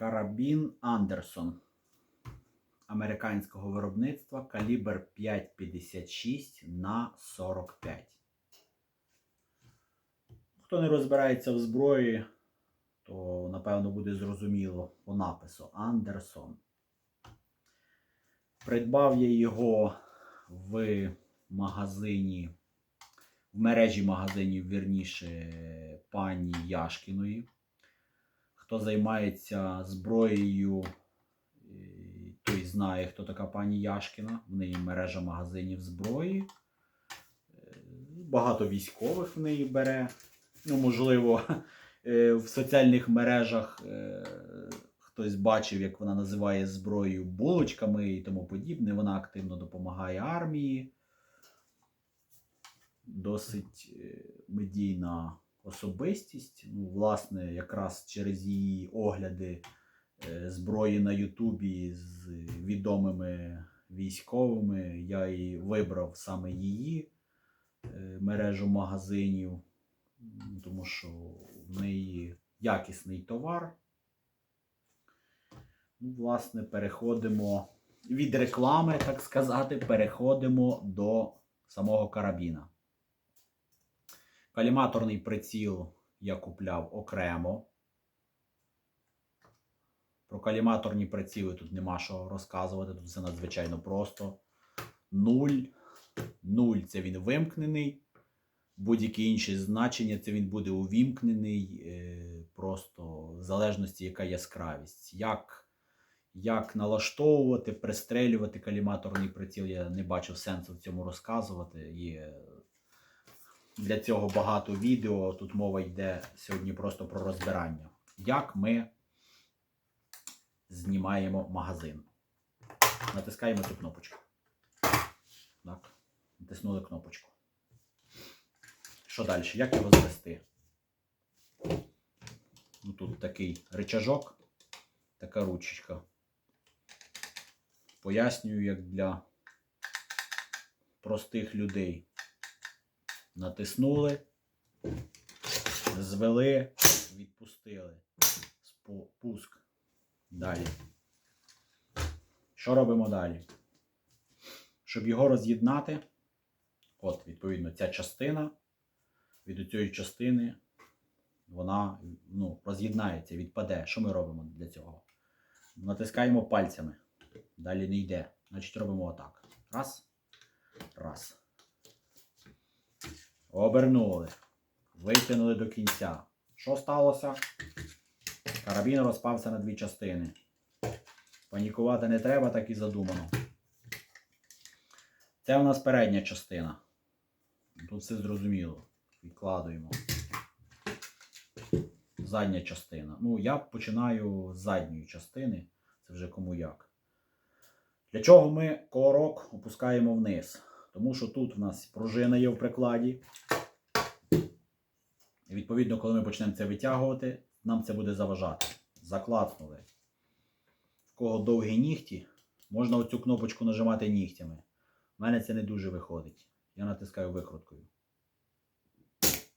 Карабін Андерсон американського виробництва калібр 5,56 на 45. Хто не розбирається в зброї, то напевно буде зрозуміло по напису Андерсон. Придбав я його в магазині, в мережі магазинів, вірніше, пані Яшкіної. Хто займається зброєю, той знає, хто така пані Яшкіна. В неї мережа магазинів зброї. Е, Багато військових в неї бере. Ну, можливо, е, в соціальних мережах е, хтось бачив, як вона називає зброю булочками і тому подібне. Вона активно допомагає армії. Досить медійна особистість. Ну, власне, якраз через її огляди е, зброї на Ютубі з відомими військовими я і вибрав саме її е, мережу магазинів, тому що в неї якісний товар. Ну, власне, переходимо від реклами, так сказати, переходимо до самого карабіна. Каліматорний приціл я купляв окремо. Про каліматорні приціли тут нема що розказувати, тут все надзвичайно просто. Нуль. Нуль це він вимкнений. Будь-які інші значення це він буде увімкнений. е, Просто в залежності, яка яскравість. Як, як налаштовувати, пристрелювати каліматорний приціл, я не бачив сенсу в цьому розказувати. Є для цього багато відео. Тут мова йде сьогодні просто про розбирання. Як ми знімаємо магазин. Натискаємо цю кнопочку. Так. Натиснули кнопочку. Що далі? Як його звести? Ну, тут такий рычажок, така ручечка. Пояснюю, як для простих людей. Натиснули, звели, відпустили. Спу- Пуск. Далі. Що робимо далі? Щоб його роз'єднати, от, відповідно, ця частина від цієї частини вона ну, роз'єднається, відпаде. Що ми робимо для цього? Натискаємо пальцями. Далі не йде. Значить, робимо отак. Раз. Раз. Обернули. Витягнули до кінця. Що сталося? Карабін розпався на дві частини. Панікувати не треба, так і задумано. Це у нас передня частина. Тут все зрозуміло. Відкладуємо. Задня частина. Ну, я починаю з задньої частини. Це вже кому як. Для чого ми корок опускаємо вниз? Тому що тут в нас пружина є в прикладі. І відповідно, коли ми почнемо це витягувати, нам це буде заважати. Заклацнули. В кого довгі нігті, можна оцю кнопочку нажимати нігтями. У мене це не дуже виходить. Я натискаю викруткою.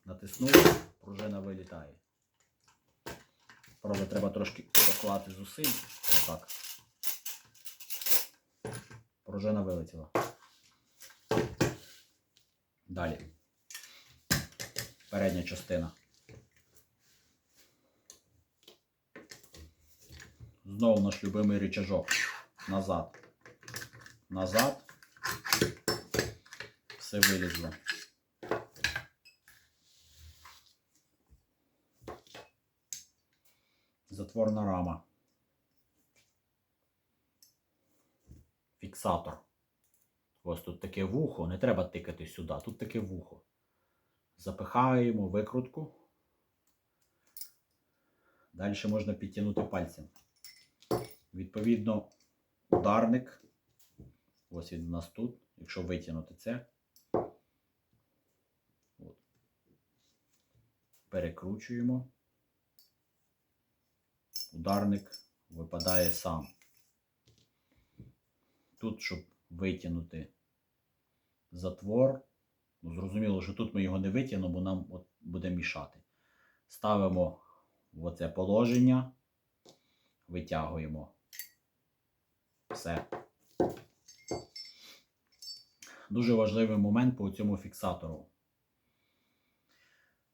Натиснув, пружина вилітає. Правда, треба трошки доклати зусиль. Отак. Пружина вилетіла. Далі. Передня частина. Знову наш любимий рычажок. Назад. Назад. Все вилізло. Затворна рама. Фіксатор. Ось тут таке вухо. Не треба тикати сюди. Тут таке вухо. Запихаємо викрутку. Далі можна підтягнути пальцем. Відповідно, ударник. Ось він у нас тут. Якщо витягнути це. От. Перекручуємо. Ударник випадає сам. Тут, щоб витягнути затвор. Ну, зрозуміло, що тут ми його не витягнемо, бо нам от буде мішати. Ставимо в оце положення. витягуємо. Все. Дуже важливий момент по цьому фіксатору.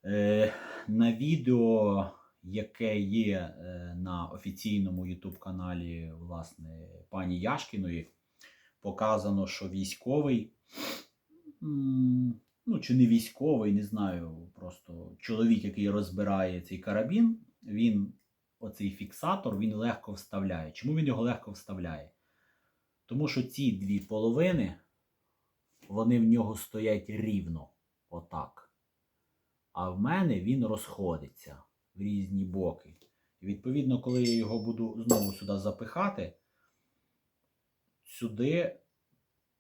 Е, на відео, яке є е, на офіційному YouTube каналі власне, пані Яшкіної, показано, що військовий, ну чи не військовий, не знаю, просто чоловік, який розбирає цей карабін, він оцей фіксатор він легко вставляє. Чому він його легко вставляє? Тому що ці дві половини, вони в нього стоять рівно, отак. А в мене він розходиться в різні боки. І відповідно, коли я його буду знову сюди запихати, сюди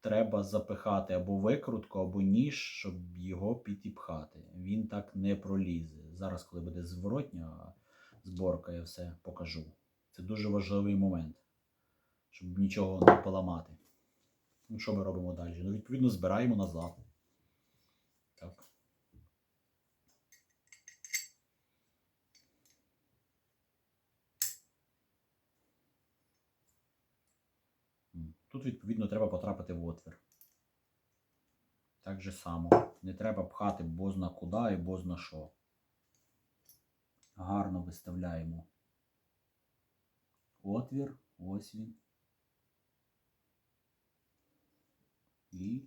треба запихати або викрутку, або ніж, щоб його підіпхати. Він так не пролізе. Зараз, коли буде зворотня зборка, я все покажу. Це дуже важливий момент, щоб нічого не поламати. Ну, що ми робимо далі? Ну, відповідно, збираємо назад. Так. М. Тут, відповідно, треба потрапити в отвір. Так же само. Не треба пхати бозна куди і бозна що. Гарно виставляємо отвір. Ось він. І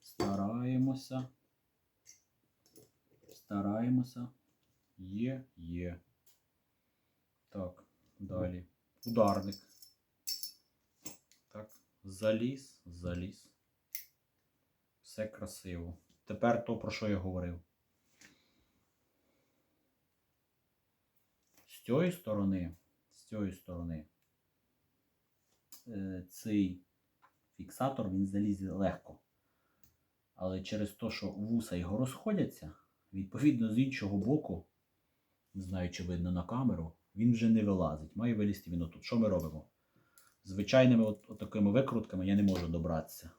стараємося. Стараємося. Є, є. Так, далі. Ударник. Заліз, заліз. Все красиво. Тепер то, про що я говорив. З цієї сторони, з цієї сторони, е, цей фіксатор він залізе легко. Але через те, що вуса його розходяться, відповідно з іншого боку, не знаю, чи видно на камеру, він вже не вилазить. Має вилізти він отут. Що ми робимо? Звичайними от, от такими викрутками я не можу добратися.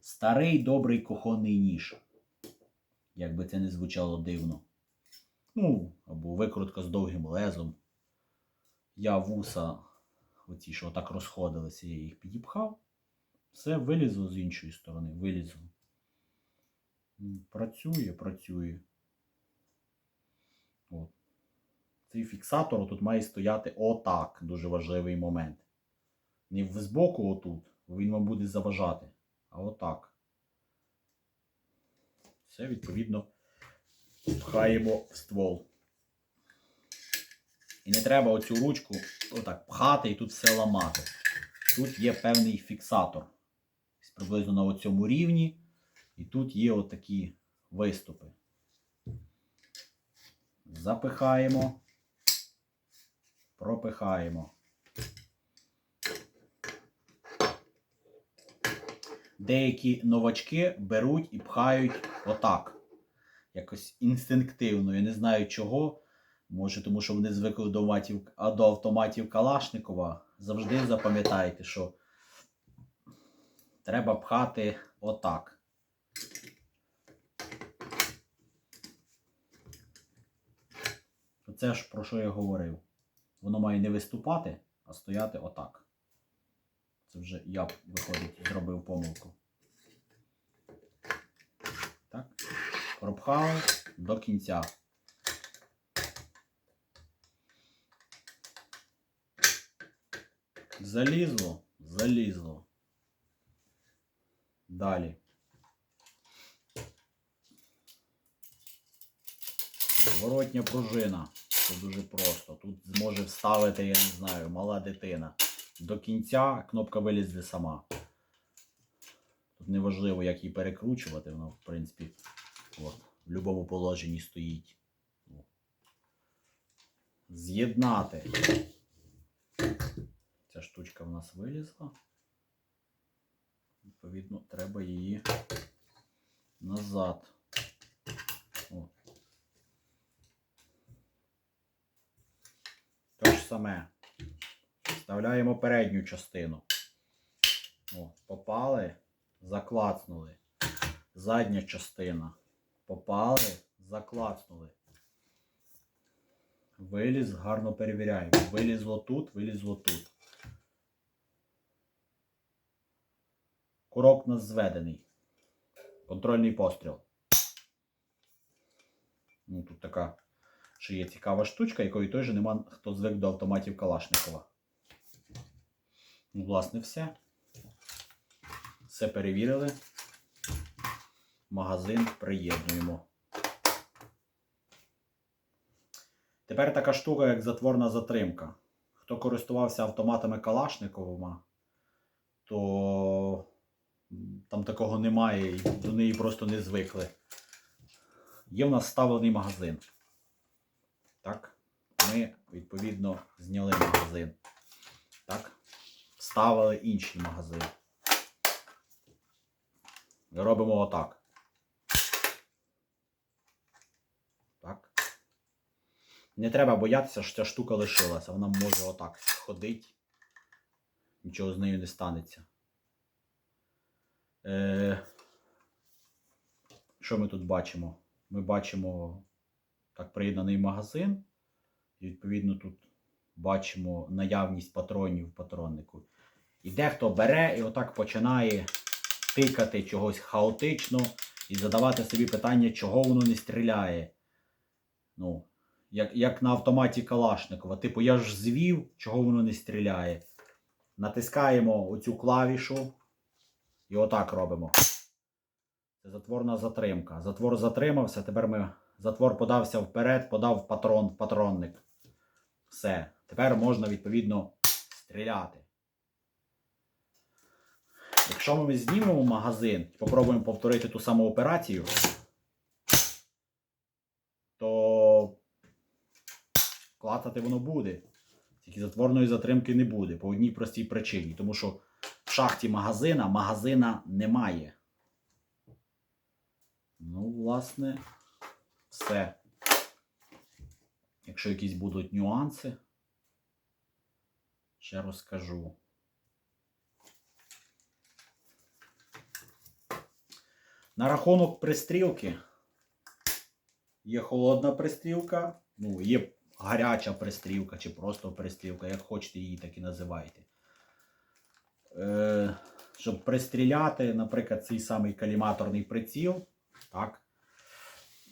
Старий добрий кухонний ніж. Як би це не звучало дивно. Ну, або викрутка з довгим лезом. Я вуса, оці, що так розходилися, я їх підіпхав. Все вилізло з іншої сторони, вилізло. Працює, працює. От. Цей фіксатор тут має стояти отак. Дуже важливий момент. Не збоку отут, він вам буде заважати. А отак. Все, відповідно, пхаємо в ствол. І не треба оцю ручку отак пхати і тут все ламати. Тут є певний фіксатор. Приблизно на оцьому рівні. І тут є отакі виступи. Запихаємо, пропихаємо. Деякі новачки беруть і пхають отак. Якось інстинктивно. Я не знаю чого. Може, тому що вони звикли до автоматів, а до автоматів Калашникова. Завжди запам'ятайте, що треба пхати отак. Оце ж про що я говорив. Воно має не виступати, а стояти отак. Це вже я, виходить, зробив помилку. Так. Пропхали до кінця. Залізло, залізло. Далі. Зворотня пружина. Це дуже просто. Тут зможе вставити, я не знаю, мала дитина. До кінця кнопка вилізе сама. Тут не важливо, як її перекручувати, воно, в принципі, от, в будь-якому положенні стоїть. З'єднати. Ця штучка в нас вилізла. Відповідно, треба її назад. О. Те ж саме. Вставляємо передню частину. О, попали, заклацнули. Задня частина. Попали, заклацнули. Виліз, гарно перевіряємо. Вилізло тут, вилізло тут. Курок у нас зведений. Контрольний постріл. Ну, тут така ще є цікава штучка, якої той же нема, хто звик до автоматів Калашникова. Ну, власне, все. Все перевірили. Магазин приєднуємо. Тепер така штука, як затворна затримка. Хто користувався автоматами Калашниковими, то там такого немає і до неї просто не звикли. Є в нас вставлений магазин. Так. Ми, відповідно, зняли магазин. Так. Вставили інший магазин. Робимо отак. Так. Не треба боятися, що ця штука лишилася. Вона може отак ходити. Нічого з нею не станеться. Е... Що ми тут бачимо? Ми бачимо так приєднаний магазин. І відповідно тут бачимо наявність патронів в патроннику. І дехто бере і отак починає тикати чогось хаотично і задавати собі питання, чого воно не стріляє. Ну, як, як на автоматі Калашникова. Типу, я ж звів, чого воно не стріляє. Натискаємо оцю клавішу і отак робимо. Це затворна затримка. Затвор затримався, тепер ми. Затвор подався вперед, подав патрон в патронник. Все. Тепер можна відповідно стріляти. Якщо ми знімемо магазин і попробуємо повторити ту саму операцію, то клацати воно буде. Тільки затворної затримки не буде по одній простій причині. Тому що в шахті магазина магазина немає. Ну, власне, все. Якщо якісь будуть нюанси, ще розкажу. На рахунок пристрілки. Є холодна пристрілка, ну, є гаряча пристрілка чи просто пристрілка, як хочете її так і називайте. Е, щоб пристріляти, наприклад, цей самий каліматорний приціл, так,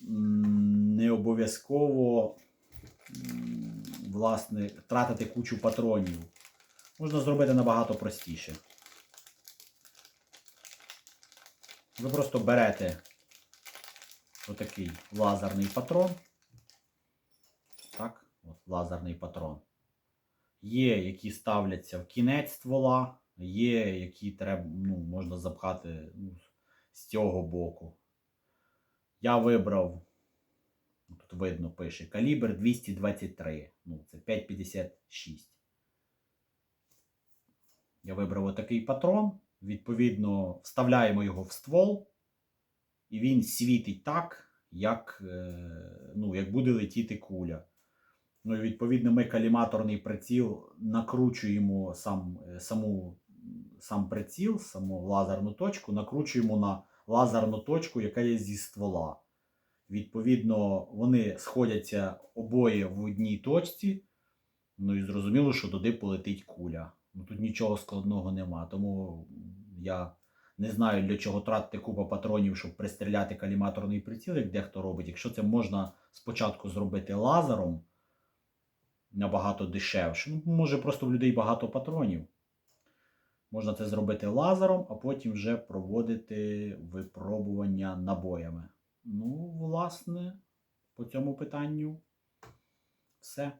не обов'язково власне, тратити кучу патронів. Можна зробити набагато простіше. Ви просто берете отакий лазерний патрон. Так, от лазерний патрон. Є, які ставляться в кінець ствола, є, які треба, ну, можна запхати ну, з цього боку. Я вибрав, ну, тут видно, пише калібр 223. Ну, це 5,56. Я вибрав отакий патрон. Відповідно, вставляємо його в ствол, і він світить так, як, е, ну, як буде летіти куля. Ну і відповідно ми каліматорний приціл накручуємо сам, е, саму, сам приціл, саму лазерну точку, накручуємо на лазерну точку, яка є зі ствола. Відповідно, вони сходяться обоє в одній точці. Ну і зрозуміло, що туди полетить куля. Ну тут нічого складного нема. Тому я не знаю, для чого тратити купу патронів, щоб пристріляти каліматорний приціл, як дехто робить. Якщо це можна спочатку зробити лазером набагато дешевше. Ну, може, просто в людей багато патронів. Можна це зробити лазером, а потім вже проводити випробування набоями. Ну, власне, по цьому питанню все.